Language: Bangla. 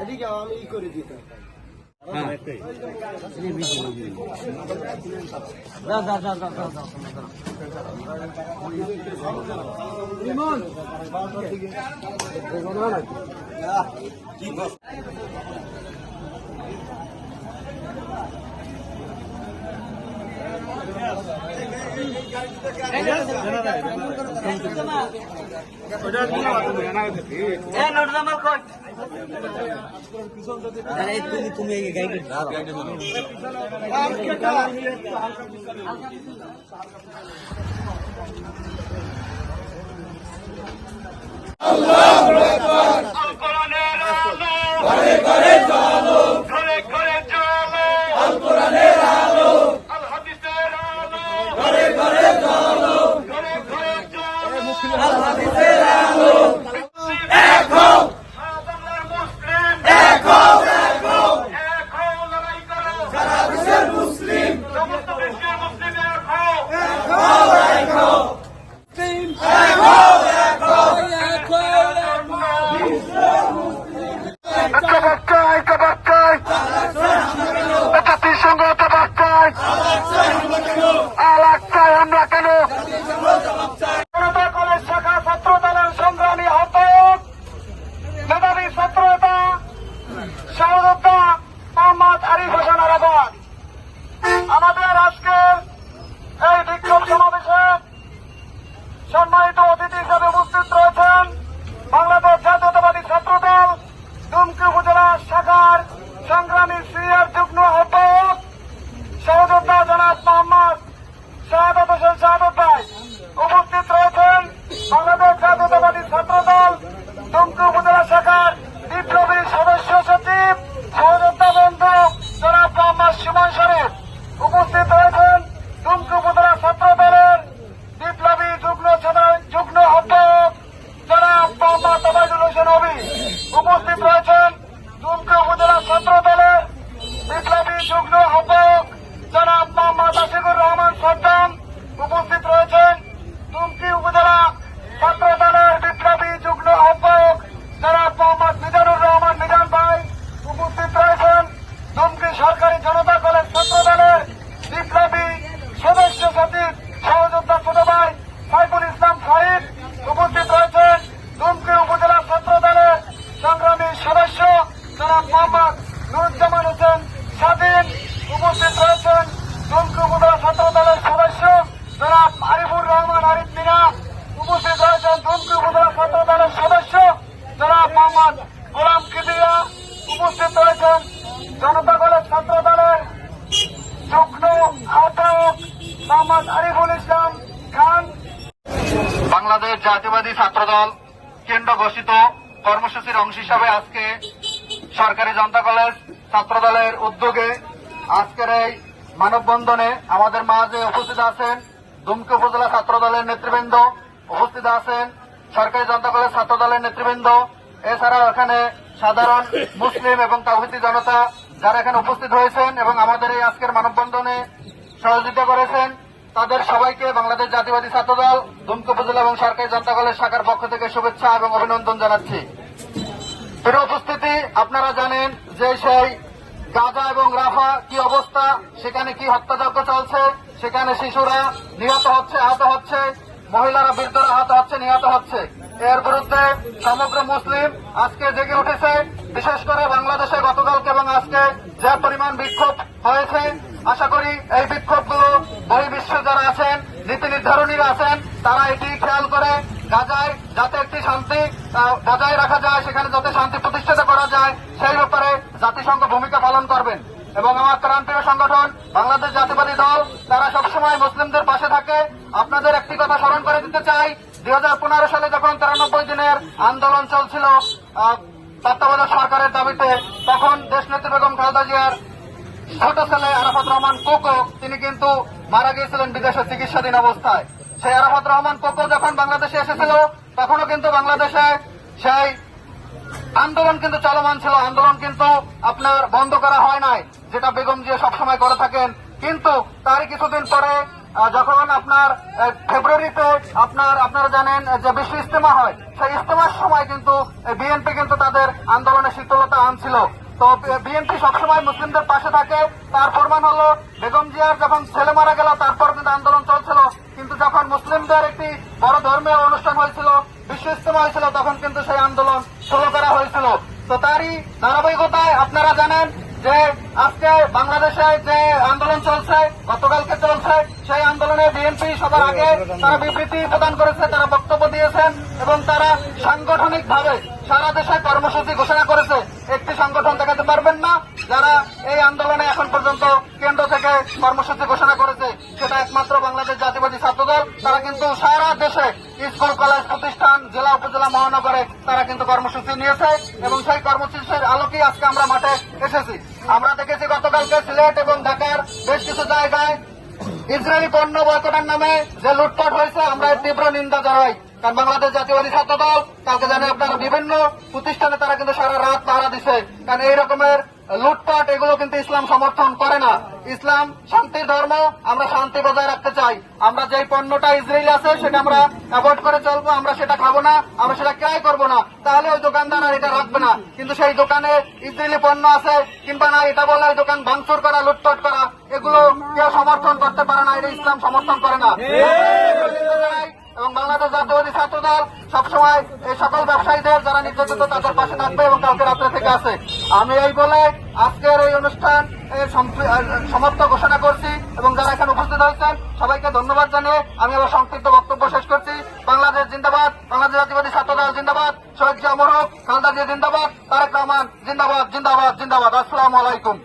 এদিকে। আমি ই করে দিতাম তুমি তুমি গাইড কোরআনের আলো ঘরে ঘরে চলো ঘরে ঘরে চলো আল কোরআনের আলো আল হাদিসের আলো ঘরে ঘরে চলো ঘরে ঘরে চলো আল হাদিসের আলো এক হও বাংলার মুসলিম এক হও এক হও এক হও লড়াই করো সারা বিশ্বের মুসলিম সমস্ত বিশ্বের মুসলিম এক হও এক হও এক হও এক হও এক হও এক হও ঐক্যবদ্ধ ঐক্যবদ্ধ জাতিসংঘ ঐক্যবদ্ধ আলাক চাই আমরা কেন জনতা কলেজ শাখা ছাত্র দলের সংগ্রামী আহ্বায়ক মেধাবী ছাত্র নেতা সহযোদ্ধা মোহাম্মদ আরিফ হোসেন আরাবাদ আমাদের আজকের এই বিক্ষোভ সমাবেশে সম্মানিত অতিথি হিসেবে উপস্থিত রয়েছেন বাংলাদেশ জাতীয়তাবাদী ছাত্র দল দুমকি উপজেলা শাখার সংগ্রামী সিনিয়র যুগ্ম আহ্বায়ক, সহযোদ্ধা জনাব মোহাম্মদ শাহাদত হোসেন শাহাদত ভাই উপস্থিত রয়েছেন বাংলাদেশ জাতীয়তাবাদী ছাত্র দল দুমকি উপজেলা শাখার বিপ্লবী সদস্য সচিব, সহযোদ্ধা বন্ধু জনাব মোহাম্মদ সুমন শরীফ উপস্থিত রয়েছেন দুমকি উপজেলা ছাত্র দলের বিপ্লবী যুগ্ম সদা- যুগ্ম আহ্বায়ক জনাব মোহাম্মদ ওবায়দুল হোসেন অবি উপস্থিত রয়েছেন দুমকি উপজেলা ছাত্র দলের বিপ্লবী যুগ্ম আহ্বায়ক জনাব মোহাম্মদ আশিকুর রহমান সদ্দাম উপস্থিত রয়েছেন দুমকি উপজেলা ছাত্র দলের বিপ্লবী যুগ্ম আহ্বায়ক জনাব মোহাম্মদ মিজানুর রহমান মিজান ভাই উপস্থিত রয়েছেন দুমকি সরকারি জনতা কলেজ ছাত্র দলের বিপ্লবী সদস্য সচিব সহযোদ্ধা ছোট ভাই সাইফুল ইসলাম সাহিদ উপস্থিত রয়েছেন দুমকি উপজেলা ছাত্র দলের সংগ্রামী সদস্য জনাব মোহাম্মদ নুরুজ্জামান হোসেন স্বাধীন উপস্থিত রয়েছেন দুমকি উপজেলা ছাত্র দলের সদস্য জনাব আরিফুর রহমান আরিফ মিনা উপস্থিত রয়েছেন দুমকি উপজেলা ছাত্র দলের সদস্য জনাব মোহাম্মদ গোলাম কিবিয়া উপস্থিত রয়েছেন জনতা কলেজ ছাত্র দলের যুগ্ম আহ্বায়ক বাংলাদেশ জাতীয়বাদী ছাত্রদল কেন্দ্র ঘোষিত কর্মসূচির অংশ হিসাবে আজকে সরকারি জনতা কলেজ ছাত্রদলের উদ্যোগে আজকের এই মানববন্ধনে আমাদের মাঝে উপস্থিত আছেন দুমকি উপজেলা ছাত্রদলের নেতৃবৃন্দ, উপস্থিত আছেন সরকারি জনতা কলেজ ছাত্রদলের নেতৃবৃন্দ, এছাড়াও এখানে সাধারণ মুসলিম এবং তাহিদি জনতা যারা এখানে উপস্থিত হয়েছেন এবং আমাদের এই আজকের মানববন্ধনে সহযোগিতা করেছেন। তাদের সবাইকে বাংলাদেশ জাতীয়বাদী ছাত্রদল, দুমকি উপজেলা এবং সরকারি জনতা কলেজ শাখার পক্ষ থেকে শুভেচ্ছা এবং অভিনন্দন জানাচ্ছি। প্রিয় উপস্থিতি আপনারা জানেন যে সেই গাজা এবং রাফা কি অবস্থা, সেখানে কি হত্যাযজ্ঞ চলছে, সেখানে শিশুরা নিহত হচ্ছে, আহত হচ্ছে, মহিলারা বৃদ্ধরা আহত হচ্ছে, নিহত হচ্ছে। এর বিরুদ্ধে সমগ্র মুসলিম আজকে জেগে উঠেছে। বিশেষ করে বাংলাদেশে গতকালকে এবং আজকে যে পরিমাণ বিক্ষোভ হয়েছে আশা করি এই বিক্ষোভগুলো বহির্বিশ্বে যারা আছেন নীতি নির্ধারণীরা আছেন, তারা এটি খেয়াল করে, গাজায় যাতে একটি শান্তি বজায় রাখা যায়, সেখানে যাতে শান্তি প্রতিষ্ঠিত করা যায়, সেই ব্যাপারে জাতিসংঘ ভূমিকা পালন করবেন। এবং আমার প্রান্তীয় সংগঠন, বাংলাদেশ জাতীয়বাদী দল, তারা সবসময় মুসলিমদের পাশে থাকে। আপনাদের একটি কথা স্মরণ করে দিতে চাই, দুই হাজার পনেরো সালে যখন তিরানব্বই দিনের আন্দোলন চলছিল তত্ত্বাবধায়ক সরকারের দাবিতে, তখন দেশনেত্রী বেগম খালেদা জিয়ার ছোট ছেলে আরাফাত রহমান কোকো তিনি কিন্তু মারা গিয়েছিলেন বিদেশে চিকিৎসাধীন অবস্থায়। সেই আরাফাত রহমান কোকো যখন বাংলাদেশে এসেছিল, তখনও কিন্তু বাংলাদেশে সেই আন্দোলন কিন্তু চলমান ছিল। আন্দোলন কিন্তু আপনার বন্ধ করা হয় নাই, যেটা বেগম জিয়া সবসময় করে থাকেন। কিন্তু তারই কিছুদিন পরে যখন আপনার ফেব্রুয়ারিতে আপনার, আপনারা জানেন যে বিশ্ব ইস্তেমা হয়, সেই ইস্তেমার সময় কিন্তু বিএনপি কিন্তু তাদের আন্দোলনে শীতলতা আনছিল। তো বিএনপি সবসময় মুসলিমদের পাশে থাকে। তার প্রমাণ হলো বেগম জিয়ার যখন ছেলে মারা গেল, তারপর কিন্তু আন্দোলন চলছিল। কিন্তু যখন মুসলিমদের একটি বড় ধর্মীয় অনুষ্ঠান হয়েছিল, বিশ্ব ইস্তেমা হয়েছিল, তখন কিন্তু সেই আন্দোলন শুরু করা হয়েছিল। তো তারই ধারাবাহিকতায় আপনারা জানেন যে আজকে বাংলাদেশে যে আন্দোলন চলছে, গতকালকে চলছে, সেই আন্দোলনে বিএনপি সবার আগে তারা বিবৃতি প্রদান করেছে, তারা বক্তব্য দিয়েছেন এবং তারা সাংগঠনিক ভাবে সারা দেশে কর্মসূচি ঘোষণা করেছে। একটি সংগঠন দেখাতে পারবেন না যারা এই আন্দোলনে এখন পর্যন্ত কেন্দ্র থেকে কর্মসূচি ঘোষণা করেছে, সেটা একমাত্র বাংলাদেশ জাতীয়বাদী ছাত্রদল, তারা কিন্তু সারা দেশে স্কুল, কলেজ, প্রতিষ্ঠান, জেলা, উপজেলা, মহানগরে তারা কিন্তু কর্মসূচি নিয়েছে এবং সেই কর্মসূচির আলোকেই আজকে আমরা মাঠে এসেছি। আমরা দেখেছি গতকালকে সিলেট এবং ঢাকার বেশ কিছু জায়গায় ইসরায়েলি পণ্য বয়কটের নামে যে লুটপাট হয়েছে, আমরা তীব্র নিন্দা জানাই। কারণ বাংলাদেশ জাতীয়বাদী ছাত্র দল কালকে জানে আপনারা বিভিন্ন প্রতিষ্ঠানে তারা কিন্তু সারা রাত পাহারা দিছে। কারণ এই রকমের লুটপাট এগুলো কিন্তু ইসলাম সমর্থন করে না। ইসলাম শান্তির ধর্ম আমরা শান্তি বজায় রাখতে চাই। আমরা যে পণ্যটা ইসরায়েল আছে সেটা আমরা অ্যাভয়েড করে চলবো আমরা সেটা খাব না আমরা সেটা ক্রয় করব না। তাহলে ওই দোকানদার আর এটা রাখবে না। কিন্তু সেই দোকানে ইসরায়েলি পণ্য আছে কিংবা না এটা বলে ওই দোকান ভাঙচুর করা লুটপাট করা এগুলো কেউ সমর্থন করতে পারে না এটা ইসলাম সমর্থন করে না। এবং বাংলাদেশ জাতীয়বাদী ছাত্র দল সবসময় এই সকল ব্যবসায়ীদের যারা নির্যাতিত তাদের পাশে থাকবে এবং কালকে রাত্রে থেকে আছে। আমি এই বলে আজকের এই অনুষ্ঠান সমাপ্ত ঘোষণা করছি এবং যারা এখানে উপস্থিত হয়েছেন, সবাইকে ধন্যবাদ জানিয়ে আমি আবার সংক্ষিপ্ত বক্তব্য শেষ করছি। বাংলাদেশ জিন্দাবাদ, বাংলাদেশ জাতীয়বাদী ছাত্র দল জিন্দাবাদ, শহীদ জিয়া মোরক খালদা জিয়া জিন্দাবাদ, তারেক রহমান জিন্দাবাদ জিন্দাবাদ জিন্দাবাদ। আসসালামু আলাইকুম।